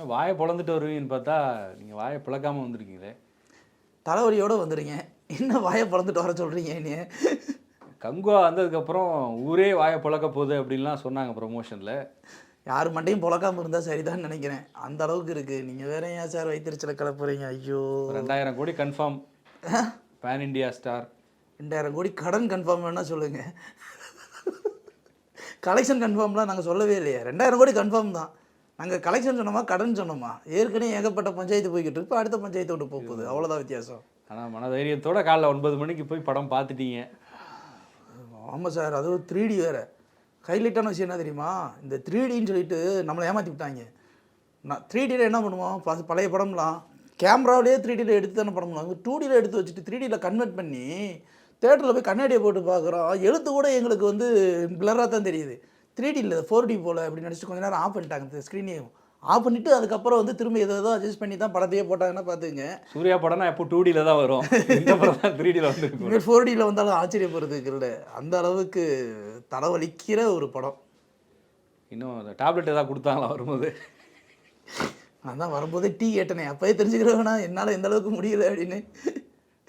என்ன வாயை பொழந்துட்டு வருவீங்கன்னு பார்த்தா நீங்கள் வாயை பிளக்காம வந்திருக்கீங்களே. தலைவலியோட வந்துடுங்க என்ன வாயை பிளந்துட்டு வர சொல்கிறீங்க நீ கங்குவா வந்ததுக்கப்புறம் ஊரே வாயை பிளக்க போகுது அப்படின்லாம் சொன்னாங்க ப்ரொமோஷனில் யார் மண்டையும் புழக்காம இருந்தால் சரிதான் நினைக்கிறேன். அந்த அளவுக்கு இருக்குது நீங்கள் வேற ஏன் சார் வைத்திருச்சல கிளப்புறீங்க ஐயோ. ரெண்டாயிரம் கோடி கன்ஃபார்ம் பேன் இண்டியா ஸ்டார் ரெண்டாயிரம் கோடி கடன் கன்ஃபார்ம் வேணா சொல்லுங்கள் கலெக்ஷன் கன்ஃபார்ம்லாம் நாங்கள் சொல்லவே இல்லையே. ரெண்டாயிரம் கோடி கன்ஃபார்ம் தான். நாங்கள் கலெக்ஷன் சொன்னோமா கடன் சொன்னோமா? ஏற்கனவே ஏகப்பட்ட பஞ்சாயத்து போய்கிட்டு இருக்கு. இப்போ அடுத்த பஞ்சாயத்து விட்டு போக போகுது அவ்வளோதான் வித்தியாசம். ஆனால் மனதைரியத்தோட காலைல ஒன்பது மணிக்கு போய் படம் பார்த்துட்டீங்க. ஆமாம் சார் அது ஒரு த்ரீ டி வேறு. ஹைலைட்டான விஷயம் என்ன தெரியுமா? இந்த த்ரீ டின்னு சொல்லிட்டு நம்மளை ஏமாற்றி விட்டாங்க. நான் த்ரீ டியில் என்ன பண்ணுவோம்? ப- பழைய படம்லாம். கேமராவிலேயே த்ரீ டியில் எடுத்து தானே படம் பண்ணுவாங்க. டூ டியில் எடுத்து வச்சுட்டு த்ரீ டியில் கன்வெர்ட் பண்ணி தேட்டரில் போய் கண்ணாடியை போட்டு பார்க்குறோம். எழுத்து கூட எங்களுக்கு வந்து பிளராக தான் தெரியுது. த்ரீ டி இல்லை ஃபோர் டி போல் அப்படின்னு நினச்சிட்டு கொஞ்ச நேரம் ஆஃப் பண்ணிட்டாங்க ஸ்க்ரீனையும் ஆஃப் பண்ணிவிட்டு அதுக்கப்புறம் வந்து திரும்ப ஏதோ ஏதோ அட்ஜஸ்ட் பண்ணி தான் படத்தையே போட்டாங்கன்னா பார்த்துங்க. சூர்யா படம்னா எப்போ டூ டியில் தான் வரும். இந்த படம் தான் த்ரீ டியில் இனிமேல் ஃபோர் டியில் வந்தாலும் ஆச்சரியப்படுறதுக்கு இல்லை அந்த அளவுக்கு தலைவலிக்கிற ஒரு படம். இன்னும் அந்த டேப்லெட் ஏதாவது கொடுத்தாங்களா வரும்போது? நான் தான் வரும்போதே டீ கேட்டனே. அப்போயே தெரிஞ்சுக்கிறவனா என்னால் எந்த அளவுக்கு முடியல அப்படின்னு.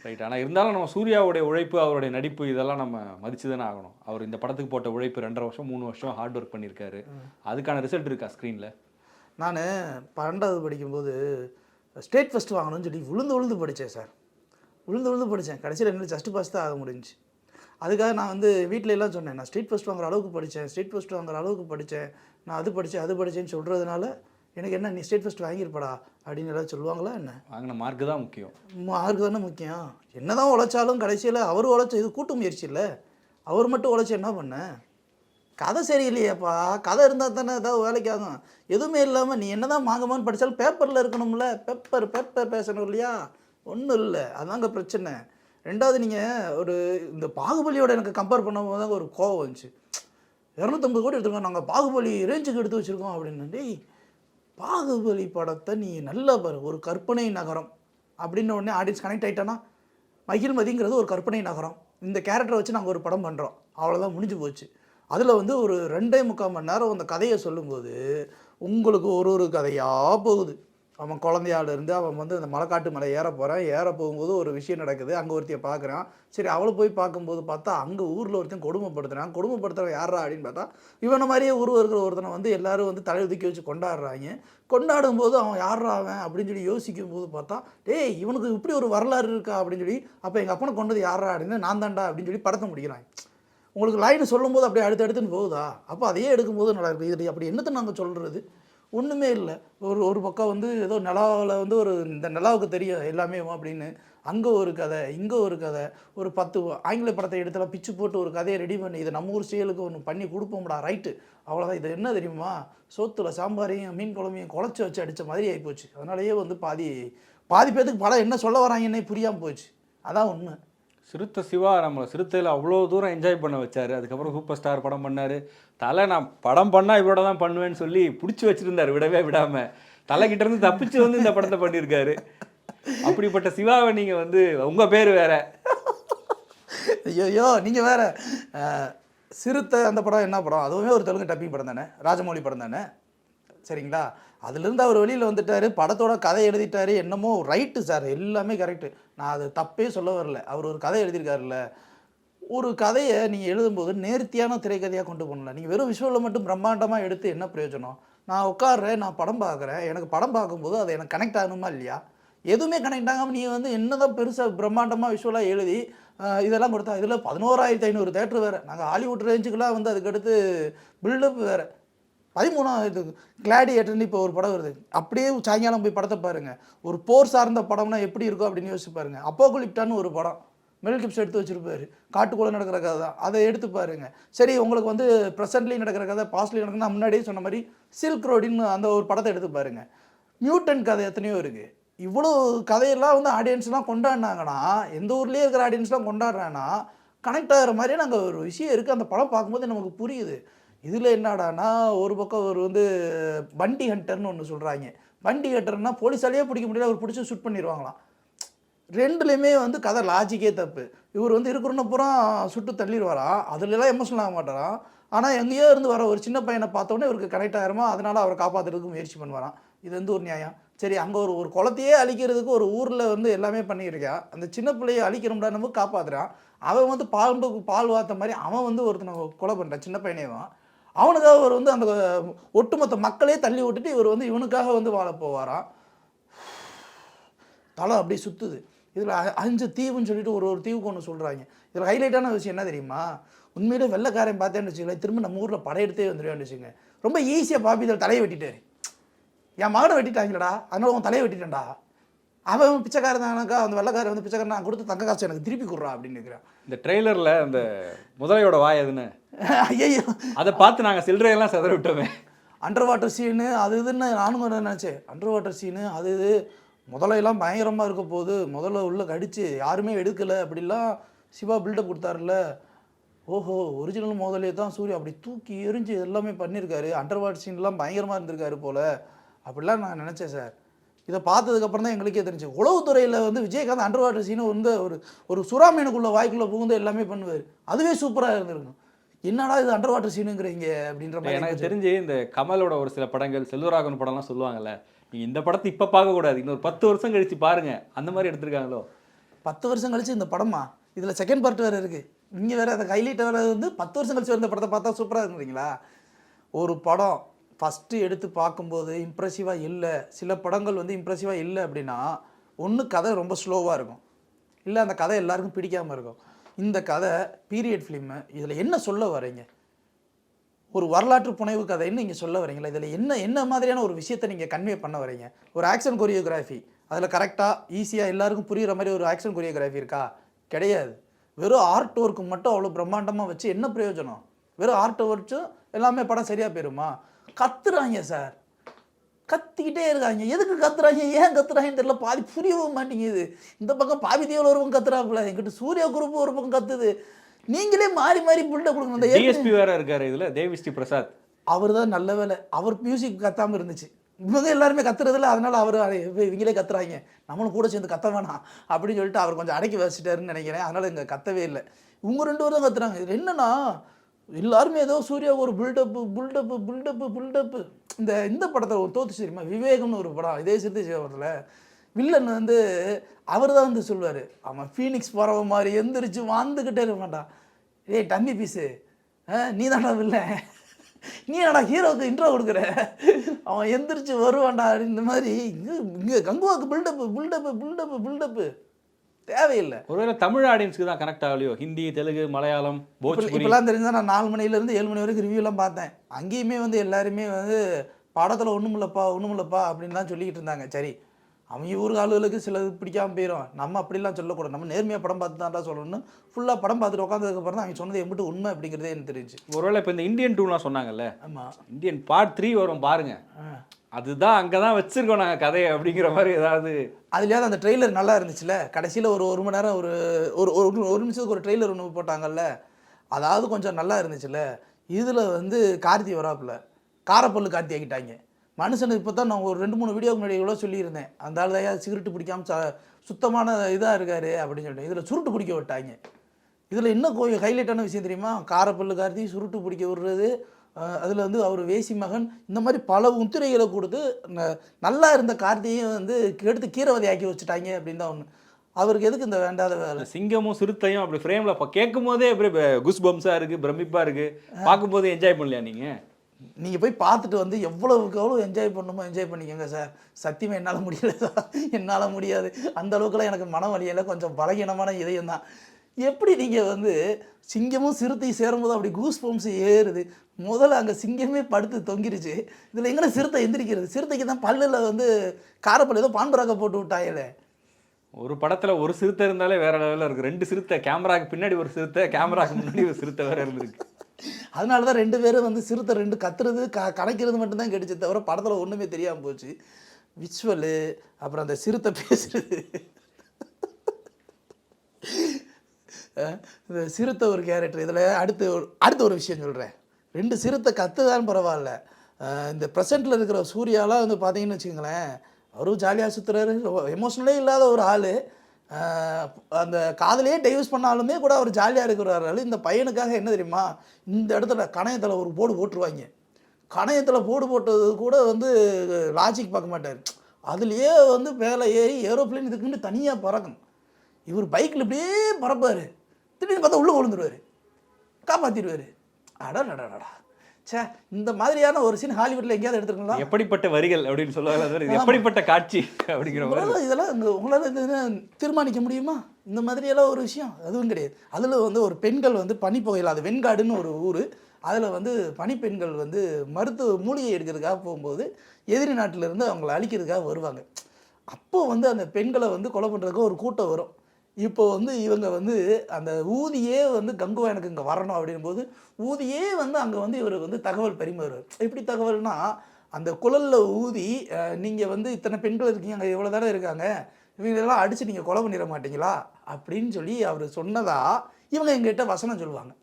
ரைட் ஆனால் இருந்தாலும் நம்ம சூர்யாவுடைய உழைப்பு அவருடைய நடிப்பு இதெல்லாம் நம்ம மதிச்சு தானே ஆகணும். அவர் இந்த படத்துக்கு போட்ட உழைப்பு ரெண்டரை வருஷம் மூணு வருஷம் ஹார்ட் ஒர்க் பண்ணியிருக்காரு. அதுக்கான ரிசல்ட் இருக்கா ஸ்க்ரீனில் நான் பன்னெண்டாவது படிக்கும்போது ஸ்டேட் ஃபஸ்ட் வாங்கணும்னு சொல்லி விழுந்து விழுந்து படித்தேன் சார். விழுந்து விழுந்து படித்தேன். கடைசியில் என்ன ஜஸ்ட் பாஸ் தான் ஆக முடிஞ்சுச்சு. அதுக்காக நான் வந்து வீட்ல எல்லாம் சொன்னேன் நான் ஸ்டேட் ஃபஸ்ட் வாங்குற அளவுக்கு படித்தேன் ஸ்டேட் ஃபஸ்ட் வாங்குற அளவுக்கு படித்தேன் நான் அது படித்தேன் அது படித்தேன்னு சொல்கிறதுனால எனக்கு என்ன நீ ஸ்டேட் ஃபஸ்ட் வாங்கியிருப்படா அப்படின்னு ஏதாவது சொல்லுவாங்களா என்ன? வாங்கின மார்க்கு தான் முக்கியம். மார்க் தானே முக்கியம். என்னதான் உழைச்சாலும் கடைசியில் அவர் உழைச்ச இது கூட்டு முயற்சி இல்லை. அவர் மட்டும் உழைச்சி என்ன பண்ண? கதை சரியில்லையேப்பா. கதை இருந்தால் தானே ஏதாவது வேலைக்கு ஆகும். எதுவுமே இல்லாமல் நீ என்னதான் வாங்கமான்னு படித்தாலும் பேப்பரில் இருக்கணும்ல. பேப்பர் பேப்பர் பேசணும் இல்லையா? ஒன்றும் இல்லை. அதாங்க பிரச்சனை. ரெண்டாவது நீங்கள் ஒரு இந்த பாகுபலியோட எனக்கு கம்பேர் பண்ணும்போது தான் ஒரு கோவம் வந்துச்சு. இரநூத்தம்பது கோடி எடுத்துருக்கோம். நாங்கள் பாகுபலி ரேஞ்சுக்கு எடுத்து வச்சுருக்கோம் அப்படின்னு. டேய் பாகுபலி படத்தை நீ நல்ல பாரு. ஒரு கற்பனை நகரம். அப்படின்ன உடனே ஆடியன்ஸ் கனெக்ட் ஆகிட்டானா மகிழ்மதிங்கிறது ஒரு கற்பனை நகரம். இந்த கேரக்டரை வச்சு நாங்கள் ஒரு படம் பண்ணுறோம் அவ்வளோதான் முடிஞ்சு போச்சு. அதில் வந்து ஒரு ரெண்டே முக்கால் மணி நேரம் அந்த கதையை சொல்லும்போது உங்களுக்கு ஒரு ஒரு கதையாக போகுது. அவன் குழந்தையால இருந்து அவன் வந்து அந்த மலைக்காட்டு மலை ஏற போகிறான். ஏற போகும்போது ஒரு விஷயம் நடக்குது. அங்கே ஒருத்தையை பார்க்குறான். சரி அவளை போய் பார்க்கும்போது பார்த்தா அங்கே ஊரில் ஒருத்தன் கொடுமைப்படுத்துறான். கொடுமைப்படுத்துறவன் யாரா அப்படின்னு பார்த்தா இவனை மாதிரியே ஊர் இருக்கிற ஒருத்தனை வந்து எல்லாரும் வந்து தலை தூக்கி வச்சு கொண்டாடுறாங்க. கொண்டாடும் போது அவன் யாரா அவன் அப்படின்னு சொல்லி யோசிக்கும் போது பார்த்தா டேய் இவனுக்கு இப்படி ஒரு வரலாறு இருக்கா? அப்படின்னு சொல்லி அப்போ எங்கள் அப்பனை கொண்டது யாரா அப்படின்னு நான் தான்டா அப்படின்னு சொல்லி படத்தை முடிக்கிறான் உங்களுக்கு லைன் சொல்லும்போது அப்படியே அடுத்து அடுத்துன்னு போகுதா? அப்போ அதையே எடுக்கும்போது நல்லா இருக்குது இது அப்படி என்னத்தை நாங்கள் சொல்கிறது ஒன்றுமே இல்லை. ஒரு ஒரு பக்கம் வந்து ஏதோ நிலாவில் வந்து ஒரு இந்த நிலாவுக்கு தெரியும் எல்லாமே அப்படின்னு. அங்கே ஒரு கதை இங்கே ஒரு கதை ஒரு பத்து ஆங்கில படத்தை எடுத்தலாம் பிச்சு போட்டு ஒரு கதையை ரெடி பண்ணி இதை நம்ம ஊர் செயலுக்கு ஒன்று பண்ணி கொடுப்போம்டா ரைட்டு அவ்வளோதான் இது என்ன தெரியுமா? சோத்துல சாம்பாரையும் மீன் குழம்பையும் குழச்சி வச்சு அடித்த மாதிரி ஆகிப்போச்சு அதனாலேயே வந்து பாதி பாதி பேத்துக்கு படம் என்ன சொல்ல வராங்கன்னே புரியாமல் போச்சு. அதான் உண்மை. சிறுத்தை சிவா நம்மளை சிறுத்தையில் அவ்வளோ தூரம் என்ஜாய் பண்ண வச்சார். அதுக்கப்புறம் சூப்பர் ஸ்டார் படம் பண்ணார். தலை நான் படம் பண்ணால் இவரோட தான் பண்ணுவேன்னு சொல்லி பிடிச்சி வச்சுருந்தார் விடவே விடாமல் தலைக்கிட்டேருந்து தப்பிச்சு வந்து இந்த படத்தை பண்ணியிருக்காரு. அப்படிப்பட்ட சிவாவை நீங்கள் வந்து உங்கள் பேர் வேற. ஐயோ நீங்கள் வேற. சிறுத்தை அந்த படம் என்ன படம்? அதுவுமே ஒரு தெலுங்கு டப்பிங் படம் தானே? ராஜமௌழி படம் தானே? சரிங்களா? அதுலேருந்து அவர் வெளியில் வந்துட்டார். படத்தோட கதை எழுதிட்டாரு. என்னமோ ரைட்டு சார் எல்லாமே கரெக்டு நான் அது தப்பே சொல்ல வரல. அவர் ஒரு கதை எழுதியிருக்காருல்ல. ஒரு கதையை நீங்கள் எழுதும்போது நேர்த்தியான திரைக்கதையாக கொண்டு போகல நீங்கள் வெறும் விஷுவலில் மட்டும் பிரம்மாண்டமாக எடுத்து என்ன பிரயோஜனம்? நான் உட்காடுறேன் நான் படம் பார்க்குறேன் எனக்கு படம் பார்க்கும்போது அது எனக்கு கனெக்ட் ஆகணுமா இல்லையா? எதுவுமே கனெக்ட் ஆகாமல் நீ வந்து என்னதான் பெருசாக பிரம்மாண்டமாக விஷுவலாக எழுதி இதெல்லாம் கொடுத்தா இதில் பதினோராயிரத்தி ஐநூறு தேட்டர் வேறு. நாங்கள் ஹாலிவுட் ரேஞ்சுக்கெலாம் வந்து அதுக்கடுத்து பில்டப் வேறு. பதிமூணாம் இது கிளாடியேட்டர்னு இப்போ ஒரு படம் வருது. அப்படியே சாயங்காலம் போய் படத்தை பாருங்கள் ஒரு போர் சார்ந்த படம்னா எப்படி இருக்கும் அப்படின்னு யோசிச்சு பாருங்கள் அப்போகுலிப்டான்னு ஒரு படம். மெல் கிப்ஸ் எடுத்து வச்சுருப்பாரு. காட்டுக்குள்ளே நடக்கிற கதை தான். அதை எடுத்து பாருங்க. சரி உங்களுக்கு வந்து ப்ரெசென்ட்லி நடக்கிற கதை பாஸ்ட்லி நடக்குதுன்னா முன்னாடியே சொன்ன மாதிரி சில்க் ரோடின்னு அந்த ஒரு படத்தை எடுத்து பாருங்கள் நியூட்டன் கதை எத்தனையோ இருக்குது இவ்வளோ கதையெல்லாம் வந்து ஆடியன்ஸ்லாம் கொண்டாடினாங்கன்னா எந்த ஊர்லேயே இருக்கிற ஆடியன்ஸ்லாம் கொண்டாடுறாங்கன்னா கனெக்ட் ஆகிற மாதிரியே நாங்கள் ஒரு விஷயம் இருக்குது அந்த படம் பார்க்கும்போது நமக்கு புரியுது. இதில் என்னடானா ஒரு பக்கம் ஒரு வந்து பண்டி ஹண்டர்னு ஒன்று சொல்கிறாங்க பண்டி ஹண்டர்னால் போலீஸாலேயே பிடிக்க முடியல அவர் பிடிச்சி ஷூட் பண்ணிடுவாங்களாம் ரெண்டுலேயுமே வந்து கதை லாஜிக்கே தப்பு. இவர் வந்து இருக்கிறன பூரா சுட்டு தள்ளிடுவாராம் அதுலலாம் எமோஷனல் ஆக மாட்டாராம் ஆனால் எங்கேயோ இருந்து வர ஒரு சின்ன பையனை பார்த்தோன்னே இவருக்கு கனெக்ட் ஆயிருமா? அதனால அவரை காப்பாற்றுறதுக்கு முயற்சி பண்ணுவாராம். இது வந்து ஒரு நியாயம். சரி அங்கே ஒரு ஒரு குளத்தையே அழிக்கிறதுக்கு ஒரு ஊரில் வந்து எல்லாமே பண்ணியிருக்கா. அந்த சின்ன பிள்ளையை அழிக்கிறோம்டா நம்ம காப்பாற்றுறான் அவன் வந்து பாம்புக்கு பால் வாத்த மாதிரி அவன் வந்து ஒருத்தனை கொலை பண்ணுறான் சின்ன பையனேவான் அவனுக்காக அவர் வந்து அந்த ஒட்டுமொத்த மக்களே தள்ளி விட்டுட்டு இவர் வந்து இவனுக்காக வந்து வாழ போவாராம். தலை அப்படியே சுற்றுது இதில் அஞ்சு தீவுன்னு சொல்லிட்டு ஒரு ஒரு தீவுக்கு ஒன்று சொல்கிறாங்க இதில் ஹைலைட்டான விஷயம் என்ன தெரியுமா? உண்மையிலே வெள்ளக்காரன் பார்த்தேன்னு வச்சுக்கல திரும்ப நம்ம ஊரில் படையெடுத்தே வந்துடுவேன்னு வச்சுங்க ரொம்ப ஈஸியாக பாப்பி இதில் தலையை வெட்டிட்டாரு. என் மகனை வெட்டிட்டாங்களடா? அதனால உன் தலையை வெட்டிட்டேன்டா. அவன் பிச்சைக்காரன் தானக்கா அந்த வெள்ளைக்காரன் வந்து பிச்சைக்காரன் நான் கொடுத்து தங்க காசு எனக்கு திருப்பி கொடுறா அப்படின்னு இருக்கிறான் இந்த ட்ரெய்லரில் அந்த முதலையோட வாய் எதுன்னு? ஐயோ அதை பார்த்து நாங்கள் சில்லறையெல்லாம் செதற விட்டோமே. அண்டர் வாட்டர் சீனு அது இதுன்னு நானும் நினச்சேன். அண்டர் வாட்டர் சீனு அது இது. முதலையெல்லாம் பயங்கரமாக இருக்க போகுது. முதல்ல உள்ள கடிச்சு யாருமே எடுக்கலை. அப்படிலாம் சிவா பில்டப் கொடுத்தாருல ஓஹோ ஒரிஜினல் முதலையே தான் சூர்யா அப்படி தூக்கி எரிஞ்சு எல்லாமே பண்ணியிருக்காரு. அண்டர் வாட்டர் சீன்லாம் பயங்கரமாக இருந்திருக்காரு போல். அப்படிலாம் நான் நினச்சேன் சார். இதை பார்த்ததுக்கப்புறம் தான் எங்களுக்கே தெரிஞ்சு. உளவுத்துறையில் வந்து விஜயகாந்த் அண்டர் வாட்டர் சீனை வந்து ஒரு ஒரு சுறாமீனுக்குள்ள வாய்க்குள்ளே புகுந்து எல்லாமே பண்ணுவார். அதுவே சூப்பராக இருந்திருக்கும். என்னடா இது அண்டர் வாட்டர் சீனுங்கிறீங்க அப்படின்ற மாதிரி எனக்கு. தெரிஞ்சு இந்த கமலோட ஒரு சில படங்கள் செல்வராகவன் படம்லாம் சொல்லுவாங்கல்ல நீங்க இந்த படத்தை இப்போ பார்க்கக்கூடாது இன்னொரு பத்து வருஷம் கழிச்சு பாருங்க. அந்த மாதிரி எடுத்திருக்காங்களோ? பத்து வருஷம் கழிச்சு இந்த படமா? இதில் செகண்ட் பார்ட் வேறு இருக்குது இங்கே வேறு அந்த ஹைலைட் வேறு வந்து பத்து வருஷம் கழிச்சு வந்த படத்தை பார்த்தா சூப்பராக இருந்தீங்களா ஒரு படம் ஃபஸ்ட்டு எடுத்து பார்க்கும்போது இம்ப்ரெசிவாக இல்லை. சில படங்கள் வந்து இம்ப்ரெசிவாக இல்லை அப்படின்னா ஒன்று கதை ரொம்ப ஸ்லோவாக இருக்கும். இல்லை அந்த கதை எல்லாருக்கும் பிடிக்காமல் இருக்கும். இந்த கதை பீரியட் ஃபிலிமு இதில் என்ன சொல்ல வரீங்க ஒரு வரலாற்று புனைவு கதைன்னு நீங்கள் சொல்ல வரீங்களா இதில் என்ன என்ன மாதிரியான ஒரு விஷயத்தை நீங்கள் கன்வே பண்ண வரீங்க ஒரு ஆக்ஷன் கொரியோகிராஃபி அதில் கரெக்டாக ஈஸியாக எல்லாருக்கும் புரிகிற மாதிரி ஒரு ஆக்ஷன் கொரியோகிராஃபி இருக்கா? கிடையாது. வெறும் ஆர்ட் ஒர்க்கு மட்டும் அவ்வளோ பிரம்மாண்டமாக வச்சு என்ன பிரயோஜனம்? வெறும் ஆர்ட் ஒர்க்கும் எல்லாமே படம் சரியாக போயிருமா? கத்துறாங்க சார். கத்திக்கிட்டே இருக்காங்க. எதுக்கு கத்துறாங்க? ஏன் கத்துறாங்கன்னு தெரியல. பாதி புரியவும் மாட்டேங்குது. இந்த பக்கம் பாவி தேவல் ஒரு பக்கம் கத்துறாப்புல. எங்கிட்ட சூர்யா குரூப் ஒரு பக்கம் கத்துது. நீங்களே மாறி மாறி புல்ட கொடுக்கணும். இந்த ஏற்கனவே- டிஎஸ்பி வேற இருக்காரு இதுல தேவிஸ்ரீ பிரசாத். அவர் தான் நல்ல வேலை. அவர் மியூசிக் கத்தாமல் இருந்துச்சு. இவங்க எல்லாருமே கத்துறதில்ல. அதனால அவர் இவங்களே கத்துறாங்க. நம்மளும் கூட சேர்ந்து கத்த வேணாம் அப்படின்னு சொல்லிட்டு அவர் கொஞ்சம் அடக்கி வச்சுட்டாருன்னு நினைக்கிறேன். அதனால இங்கே கத்தவே இல்லை. இவங்க ரெண்டு பேரும் தான் கத்துறாங்க. என்னன்னா எல்லாருமே ஏதோ சூர்யா ஒரு பில்டப்பு பில்டப்பு பில்டப்பு புல்டப்பு இந்த இந்த படத்தை ஒரு தோத்து தெரியுமா? விவேகம்னு ஒரு படம் இதே சிறுத்தை சிவத்தில் வில்லன் வந்து அவர் தான் வந்து சொல்லுவார் அவன் ஃபீனிக்ஸ் பறவை மாதிரி எந்திரிச்சு வாழ்ந்துக்கிட்டே இருக்க மாட்டான். ஏய் டம்மி பீஸு நீ தானே வில்லன். நீ என்னடா ஹீரோவுக்கு இன்ட்ரோ கொடுக்குற? அவன் எந்திரிச்சு வருவான்டா இந்த மாதிரி இங்கே இங்கே கங்குவாக்கு build up build up build up build up தேவையில்லை. ஒருவேளை தமிழ் ஆடியன்ஸ்க்கு தான் கனெக்ட் ஆகலையோ ஹிந்தி தெலுங்கு மலையாளம் போஜ்புரி இப்பெல்லாம் தெரிஞ்சா நான் நாலு மணிலேருந்து ஏழு மணி வரைக்கும் ரிவ்யூலாம் பார்த்தேன். அங்கேயுமே வந்து எல்லாருமே வந்து படத்தில் ஒன்றும் இல்லைப்பா ஒன்றும் இல்லைப்பா அப்படின்னு தான் சொல்லிக்கிட்டு இருந்தாங்க. சரி அவங்க ஊர் ஆளுகளுக்கு சிலது பிடிக்காம போயிடும் நம்ம அப்படிலாம் சொல்லக்கூடாது. நம்ம நேர்மையாக படம் பார்த்து தான்டா சொல்லணும் ஃபுல்லாக படம் பார்த்துட்டு உட்காந்ததுக்கப்புறம் தான் அவங்க சொன்னது எம்பிட்டு உண்மை அப்படிங்கிறதே எனக்கு தெரிஞ்சு ஒருவேளை இப்போ இந்த இந்தியன் டூலாம் சொன்னாங்கல்ல? ஆமாம் இந்தியன் பார்ட் த்ரீ வரும் பாருங்க. அதுதான் அங்கே தான் வச்சிருக்கோம் நாங்கள் கதையை அப்படிங்கிற மாதிரி ஏதாவது அதுலயாவது அந்த ட்ரெய்லர் நல்லா இருந்துச்சுல? கடைசியில் ஒரு ஒரு மணி நேரம் ஒரு ஒரு ஒரு நிமிஷத்துக்கு ஒரு ட்ரெய்லர் ஒன்று போட்டாங்கல்ல? அதாவது கொஞ்சம் நல்லா இருந்துச்சுல்ல இதில் வந்து கார்த்தி வராப்புல. காரப்பல்லு கார்த்தி ஆக்கிட்டாங்க. மனுஷனுக்கு இப்போ தான் நான் ஒரு ரெண்டு மூணு வீடியோக்கு முன்னாடி கூட சொல்லியிருந்தேன். அந்த ஆள் தான் சிகரெட்டு பிடிக்காம ச சுத்தமான இதாக இருக்காரு அப்படின்னு சொல்லிட்டு. இதில் சுருட்டு பிடிக்க விட்டாங்க. இதில் என்ன கோயில் ஹைலைட்டான விஷயம் தெரியுமா? காரப்பல்லு கார்த்தி சுருட்டு பிடிக்க விடுறது அதில் வந்து அவர் வேசி மகன் இந்த மாதிரி பல முத்திரைகளை கொடுத்து நல்லா இருந்த கார்த்தியையும் வந்து எடுத்து கீரவதை ஆக்கி வச்சுட்டாங்க அப்படின்னு தான் ஒன்று அவருக்கு எதுக்கு இந்த வேண்டாத வேலை? சிங்கமும் சிறுத்தையும் அப்படி ஃப்ரேமில் இப்போ கேட்கும் போதே அப்படியே குஸ் பம்ஸாக இருக்குது பிரமிப்பாக இருக்குது பார்க்கும்போது என்ஜாய் பண்ணலையா நீங்கள் நீங்கள் போய் பார்த்துட்டு வந்து எவ்வளவுக்கு எவ்வளோ என்ஜாய் பண்ணணுமோ என்ஜாய் பண்ணிக்கோங்க சார் சத்தியமாக என்னால் முடியல சார் என்னால் முடியாது. அந்த அளவுக்குலாம் எனக்கு மன வலியில் கொஞ்சம் பலகீனமான இதயம் தான் எப்படி நீங்கள் வந்து சிங்கமும் சிறுத்தையும் சேரும்போது அப்படி கூஸ் பம்ப்ஸ் ஏறுது? முதல்ல அங்கே சிங்கமே படுத்து தொங்கிருச்சு. இதில் எங்கே சிறுத்தை எந்திரிக்கிறது? சிறுத்தைக்கு தான் பல்லில் வந்து காரப்பல் ஏதோ பான்பராக்க போட்டு விட்டாங்களே ஒரு படத்தில் ஒரு சிறுத்தை இருந்தாலே வேற லெவலில் இருக்குது ரெண்டு சிறுத்தை கேமராக்கு பின்னாடி ஒரு சிறுத்தை கேமராக்கு முன்னாடி ஒரு சிறுத்தை வேற இருந்திருக்கு. அதனால தான் ரெண்டு பேரும் வந்து சிறுத்தை ரெண்டு கத்துறது க கணக்கிறது மட்டும்தான் கிடைச்சே தவிர படத்தில் ஒன்றுமே தெரியாமல் போச்சு. விச்சுவலு அப்புறம் அந்த சிறுத்தை பேசுறது. இந்த சிறுத்தை ஒரு கேரக்டர் இதில் அடுத்து அடுத்த ஒரு விஷயம் சொல்கிறேன் ரெண்டு சிறுத்தை கத்துதான் பரவாயில்ல. இந்த ப்ரெசண்ட்டில் இருக்கிற சூர்யாலாம் வந்து பார்த்தீங்கன்னு வச்சுக்கோங்களேன் அவரும் ஜாலியாக சுற்றுறாரு எமோஷனலே இல்லாத ஒரு ஆள். அந்த காதலையே டைவர்ஸ் பண்ணாலுமே கூட அவர் ஜாலியாக இருக்கிறாரு. இந்த பையனுக்காக என்ன தெரியுமா இந்த இடத்துல கணையத்தில் ஒரு போர்டு போட்டுருவாங்க. கணையத்தில் போடு போட்டது கூட வந்து லாஜிக் பார்க்க மாட்டார். அதுலேயே வந்து மேலே ஏறி ஏரோப்ளேன் இதுக்குன்னு தனியாக பறக்கும். இவர் பைக்கில் இப்படியே பறப்பார். திடீர்னு பார்த்தா உள்ளே விழுந்துருவார். காப்பாற்றிடுவார் அடடடடா ச்சே இந்த மாதிரியான ஒரு சீன் ஹாலிவுட்டில் எங்கேயாவது எடுத்துருக்கலாம் எப்படிப்பட்ட வரிகள் அப்படின்னு சொல்லுவாங்க இது எப்படிப்பட்ட காட்சி அப்படிங்கிற மாதிரி. இதெல்லாம் இந்த உங்களால் என்ன தீர்மானிக்க முடியுமா? இந்த மாதிரியெல்லாம் ஒரு விஷயம். அதுவும் கிடையாது. அதில் வந்து ஒரு பெண்கள் வந்து பனிப்புகையில் அது வெண்காடுன்னு ஒரு ஊர். அதில் வந்து பனிப்பெண்கள் வந்து மருத்துவ மூலிகை எடுக்கிறதுக்காக போகும்போது எதிரி நாட்டிலேருந்து அவங்கள அழிக்கிறதுக்காக வருவாங்க. அப்போ வந்து அந்த பெண்களை வந்து கொலை பண்ணுறதுக்கு ஒரு கூட்டம் வரும். இப்போ வந்து இவங்க வந்து அந்த ஊதியே வந்து கங்குவா எனக்கு இங்கே வரணும் அப்படின்போது ஊதியே வந்து அங்கே வந்து இவர் வந்து தகவல் பரிமாறுவார். எப்படி தகவல்னா அந்த குழலில் ஊதி நீங்கள் வந்து இத்தனை பெண்கள் இருக்கீங்க அங்கே இவ்வளோ தானே இருக்காங்க இவங்களெல்லாம் அடித்து நீங்கள் கொலை பண்ணிட மாட்டீங்களா அப்படின்னு சொல்லி அவர் சொன்னதா இவங்க எங்கிட்ட வசனம் சொல்லுவாங்க.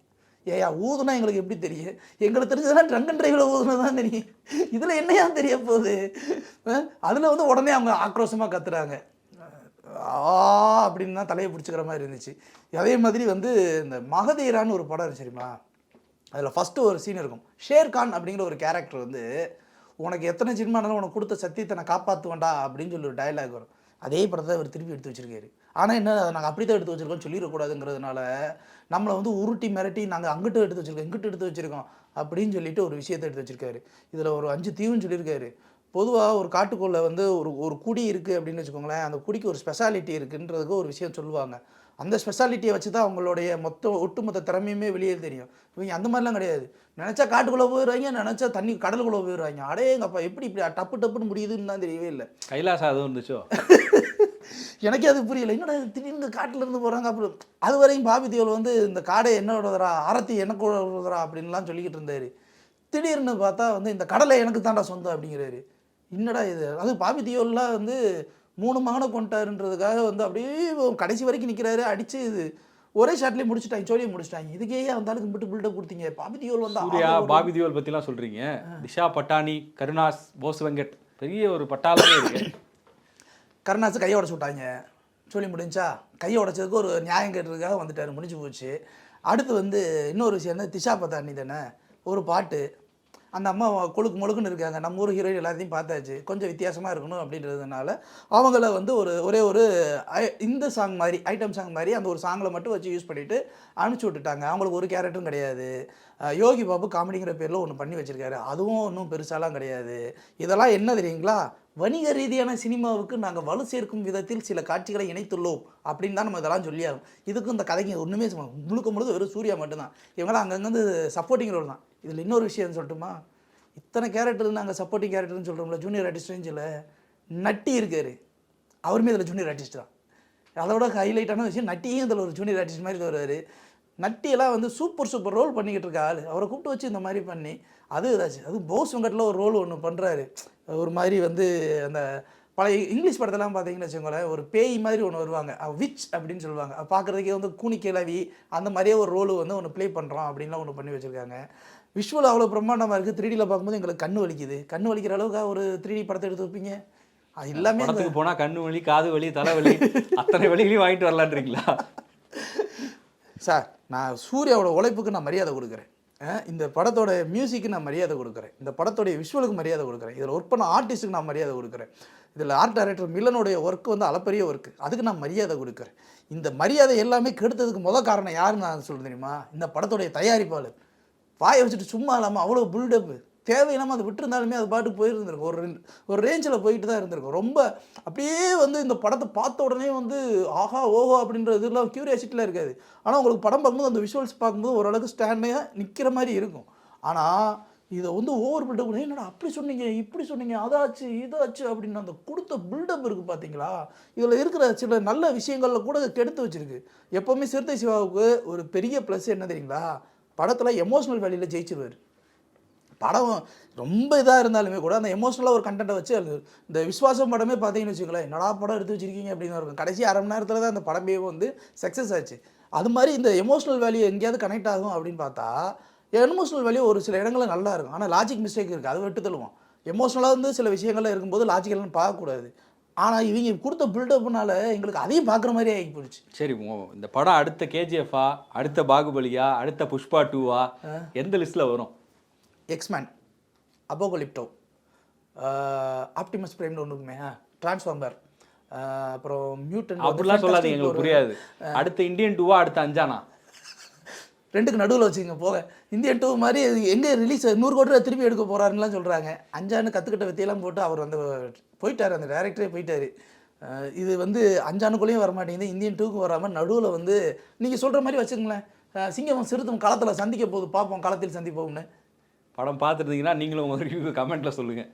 ஏயா ஊதுனா எங்களுக்கு எப்படி தெரியும்? எங்களுக்கு தெரிஞ்சதுலாம் ட்ரங்க் அண்ட் டிரைவில் ஊதுனா தான் தெரியும். இதில் என்னையா தெரிய போகுது? அதில் வந்து உடனே அவங்க ஆக்ரோஷமாக கத்துறாங்க. ஆ அப்படின்னு தான் தலையை பிடிச்சிக்கிற மாதிரி இருந்துச்சு. அதே மாதிரி வந்து இந்த மகதீரான்னு ஒரு படம் இருந்துச்சுங்களா அதில் ஃபஸ்ட்டு ஒரு சீன் இருக்கும். ஷேர்கான் அப்படிங்கிற ஒரு கேரக்டர் வந்து உனக்கு எத்தனை சினிமானாலும் உனக்கு கொடுத்த சத்தியத்தை நான் காப்பாற்றுவேன்டா அப்படின்னு சொல்லி ஒரு டயலாக் வரும். அதே படத்தை அவர் திருப்பி எடுத்து வச்சிருக்காரு. ஆனால் என்ன நாங்கள் அப்படி தான் எடுத்து வச்சிருக்கோம் சொல்லிடக்கூடாதுங்கிறதுனால நம்மளை வந்து உருட்டி மிரட்டி நாங்கள் அங்கிட்டு எடுத்து வச்சுருக்கோம் இங்கிட்டு எடுத்து வச்சுருக்கோம் அப்படின்னு சொல்லிட்டு ஒரு விஷயத்தை எடுத்து வச்சுருக்காரு. இதில் ஒரு அஞ்சு தீவுன்னு சொல்லியிருக்காரு. பொதுவாக ஒரு காட்டுக்குள்ளே வந்து ஒரு ஒரு குடி இருக்குது அப்படின்னு வச்சுக்கோங்களேன் அந்த குடிக்கு ஒரு ஸ்பெஷாலிட்டி இருக்குன்றதுக்கு ஒரு விஷயம் சொல்லுவாங்க. அந்த ஸ்பெஷாலிட்டியை வச்சு தான் அவங்களுடைய மொத்த ஒட்டுமொத்த திறமையுமே வெளியே தெரியும். இவங்க அந்த மாதிரிலாம் கிடையாது. நினச்சா காட்டுக்குள்ளே போயிடுவாங்க நினச்சா தண்ணி கடலுக்குள்ளே போயிடுவாங்க அடேங்கப்பா எப்படி இப்படி டப்பு டப்புன்னு முடியுதுன்னு தான் தெரியவே இல்லை. கைலாசம் அதுவும் இருந்துச்சோ எனக்கே அது புரியல. என்னடா திடீர்னு காட்டுல இருந்து போகிறாங்க அப்புறம் அது வரையும் பாபி தேவல் வந்து இந்த காடை என்னோடதரா ஆரத்தி எனக்கு விடுறதா அப்படின்லாம் சொல்லிக்கிட்டு இருந்தாரு. திடீர்னு பார்த்தா வந்து இந்த கடலை எனக்கு தாண்டா சொந்தம் அப்படிங்கிறாரு. என்னடா இது? அது பாபி தியோல்லாம் வந்து மூணு மகனை கொண்டாருன்றதுக்காக வந்து அப்படியே கடைசி வரைக்கும் நிற்கிறாரு அடிச்சு இது ஒரே ஷாட்லேயே முடிச்சுட்டாங்க சோழியை முடிச்சிட்டாங்க. இதுக்கே ஆளுக்கு மட்டும் பில்டப் கொடுத்தீங்க. பாபி தியோல் வந்து சூர்யா பாபி தியோல் பத்திலாம் சொல்றீங்க. திஷா பட்டானி கருணாஸ் போஸ் வெங்கட் பெரிய ஒரு பட்டாளமே இருக்கு. கருணாசு கையை உடச்சு விட்டாங்க. சொல்லி முடிஞ்சா கையை உடைச்சதுக்கு ஒரு நியாயம் கேட்டதுக்காக வந்துட்டார். முடிஞ்சு போச்சு. அடுத்து வந்து இன்னொரு விஷயம் என்ன? திஷா பத்தானி தானே? ஒரு பாட்டு. அந்த அம்மா கொழுக்கு முழுக்குன்னு இருக்காங்க. நம்ம ஊர் ஹீரோயின் எல்லாத்தையும் பார்த்தாச்சு. கொஞ்சம் வித்தியாசமாக இருக்கணும் அப்படின்றதுனால அவங்கள வந்து ஒரு ஒரே ஒரு ஐ- இந்த சாங் மாதிரி ஐட்டம் சாங் மாதிரி அந்த ஒரு சாங்கில் மட்டும் வச்சு யூஸ் பண்ணிவிட்டு அனுப்பிச்சி விட்டுட்டாங்க. அவங்களுக்கு ஒரு கேரக்டரும் கிடையாது. யோகி பாபு காமெடிங்கிற பேரில் ஒன்று பண்ணி வச்சுருக்காரு. அதுவும் ஒன்றும் பெருசாலாம் கிடையாது. இதெல்லாம் என்ன தெரியுங்களா? வணிக ரீதியான சினிமாவுக்கு நாங்கள் வலு சேர்க்கும் விதத்தில் சில காட்சிகளை இணைத்துள்ளோம் அப்படின்னு தான் நம்ம இதெல்லாம் சொல்லியாகும் இதுக்கும் இந்த கதைங்க ஒன்றுமே முழுக்க முழுக்க வெறும் சூர்யா மட்டும்தான். இவங்களாம் அங்கங்கே சப்போர்ட்டிங் ரோல் தான். இதில் இன்னொரு விஷயம் சொல்லட்டுமா? இத்தனை கேரக்டர் நாங்கள் சப்போர்ட்டிங் கேரக்டர்னு சொல்கிறோம்ல ஜூனியர் ஆர்டிஸ்ட் ரேஞ்சில் நட்டி இருக்காரு. அவருமே இதில் ஜூனியர் ஆர்டிஸ்ட் தான். அதோட ஹைலைட்டான விஷயம் நட்டியும் இதில் ஒரு ஜூனியர் ஆர்டிஸ்ட் மாதிரி வருவார். நட்டியெல்லாம் வந்து சூப்பர் சூப்பர் ரோல் பண்ணிக்கிட்டு இருக்க ஆள். அவரை கூப்பிட்டு வச்சு இந்த மாதிரி பண்ணி அது ஏதாச்சும் அது போஸ் வெங்கட்டில் ஒரு ரோல் ஒன்று பண்ணுறாரு ஒரு மாதிரி வந்து அந்த பழைய இங்கிலீஷ் படத்தெல்லாம் பார்த்தீங்கன்னு வச்சுக்கோங்களேன் ஒரு பேய் மாதிரி ஒன்று வருவாங்க. விச் அப்படின்னு சொல்லுவாங்க. பார்க்குறதுக்கே வந்து கூனி கிளவி அந்த மாதிரியே ஒரு ரோல் வந்து ஒன்று ப்ளே பண்ணுறோம் அப்படின்லாம் ஒன்று பண்ணி வச்சுருக்காங்க. விஷுவல் அவ்வளோ பிரம்மாண்டமாக இருக்குது த்ரீடியில் பார்க்கும்போது எங்களுக்கு கண்ணு வலிக்குது. கண்ணு வலிக்கிற அளவுக்கு ஒரு த்ரீ படத்தை எடுத்து வைப்பீங்க? அது எல்லாமே படத்துக்கு போனா கண்ணு வலி காது வலி தலைவலி அத்தனை வலிகளையும் வாங்கிட்டு வரலான்றீங்களா? சார் நான் சூர்யாவோட உழைப்புக்கு நான் மரியாதை கொடுக்குறேன். இந்த படத்தோட மியூசிக்கு நான் மரியாதை கொடுக்குறேன். இந்த படத்தோடைய விஷுவலுக்கு மரியாதை கொடுக்குறேன். இதில் ஒர்க் பண்ண ஆர்டிஸ்ட்டுக்கு நான் மரியாதை கொடுக்குறேன். இதில் ஆர்ட் டைரக்டர் மில்லனுடைய ஒர்க் வந்து அளப்பரிய ஒர்க் அதுக்கு நான் மரியாதை கொடுக்குறேன். இந்த மரியாதை எல்லாமே கெடுத்ததுக்கு முதல் காரணம் யாருன்னு நான் சொல்ல தெரியுமா? இந்த படத்தோடைய தயாரிப்பாளர். வாயை வச்சுட்டு சும்மா இல்லாமல் அவ்வளோ பில்டப்பு தேவையில்லாமல் அதை விட்டுருந்தாலுமே அது பாட்டுக்கு போயிருந்திருக்கும். ஒரு ஒரு ரேஞ்சில் போயிட்டு தான் இருந்திருக்கும். ரொம்ப அப்படியே வந்து இந்த படத்தை பார்த்த உடனே வந்து ஆஹா ஓஹோ அப்படின்ற இதெல்லாம் க்யூரியாசிட்டியில் இருக்காது. ஆனால் உங்களுக்கு படம் பார்க்கும்போது அந்த விஷுவல்ஸ் பார்க்கும்போது ஓரளவுக்கு ஸ்டாண்டையாக நிற்கிற மாதிரி இருக்கும். ஆனால் இதை வந்து ஓவர் பில்டப் பண்ணி என்னடா அப்படி சொன்னீங்க இப்படி சொன்னீங்க அதாச்சு இதாச்சு அப்படின்னு அந்த கொடுத்த பில்டப் இருக்குது பார்த்தீங்களா இதில் இருக்கிற சில நல்ல விஷயங்களில் கூட கெடுத்து வச்சுருக்கு. எப்போவுமே சிறுத்தை சிவாவுக்கு ஒரு பெரிய ப்ளஸ் என்ன தெரியுங்களா? படத்தில் எமோஷனல் வேலையில் ஜெயிச்சிருவார். படம் ரொம்ப இதாக இருந்தாலுமே கூட அந்த எமோஷனலாக ஒரு கண்டென்ட்டை வச்சு அது இந்த விஸ்வாசம் படமே பார்த்தீங்கன்னு வச்சுக்கோங்களேன் என்னடா படம் எடுத்து வச்சிருக்கீங்க அப்படின்னு இருக்கும். கடைசி அரை மணி நேரத்தில் தான் அந்த படமே வந்து சக்ஸஸ் ஆச்சு. அது மாதிரி இந்த எமோஷனல் வேல்யூ எங்கேயாவது கனெக்ட் ஆகும் அப்படின்னு பார்த்தா எமோஷனல் வேல்யூ ஒரு சில இடங்களில் நல்லா இருக்கும். ஆனால் லாஜிக் மிஸ்டேக் இருக்குது அதை விட்டு தள்ளுவோம். எமோஷனலாக வந்து சில விஷயங்கள்லாம் இருக்கும்போது லாஜிக்கெல்லாம் பார்க்கக்கூடாது. ஆனால் இவங்க கொடுத்த பில்டப்னால எங்களுக்கு அதையும் பார்க்குற மாதிரி ஆகி போயிடுச்சு. சரி இந்த படம் அடுத்த கேஜிஎஃபா அடுத்த பாகுபலியா அடுத்த புஷ்பா டூவா எந்த லிஸ்ட்ல வரும்? எக்ஸ்மேன் அப்போகலிப்டோ ஆப்டிமஸ் பிரைம்னு ஒன்று இருக்குமே டிரான்ஸ்ஃபார்மர் அப்புறம் மியூட்டன் அப்படிலாம் சொல்லாதீங்க எங்களுக்கு புரியாது. அடுத்த இந்தியன் டூவா அடுத்த அஞ்சானா? ரெண்டுக்கு நடுவில் வச்சுங்க போக இந்தியன் டூ மாதிரி எங்கே ரிலீஸ் நூறு கோடி ரூபா திருப்பி எடுக்க போகிறாருலாம் சொல்கிறாங்க அஞ்சான்னு கற்றுக்கிட்ட வித்தையெல்லாம் போட்டு அவர் வந்து போயிட்டார் அந்த டேரக்டரே போயிட்டார். இது வந்து அஞ்சானுக்குள்ளேயும் வர மாட்டேங்குது இந்தியன் டூக்கும் வராமல் நடுவில் வந்து நீங்கள் சொல்கிற மாதிரி வச்சுக்கங்களேன். சிங்கம் சிறுத்தை களத்தில் சந்திக்க போகுது. பார்ப்போம் களத்தில் சந்திப்போம்னு. படம் பார்த்துருந்தீங்கன்னா நீங்களும் உங்கள் ரிவ்யூ கமெண்ட்டில் சொல்லுங்கள்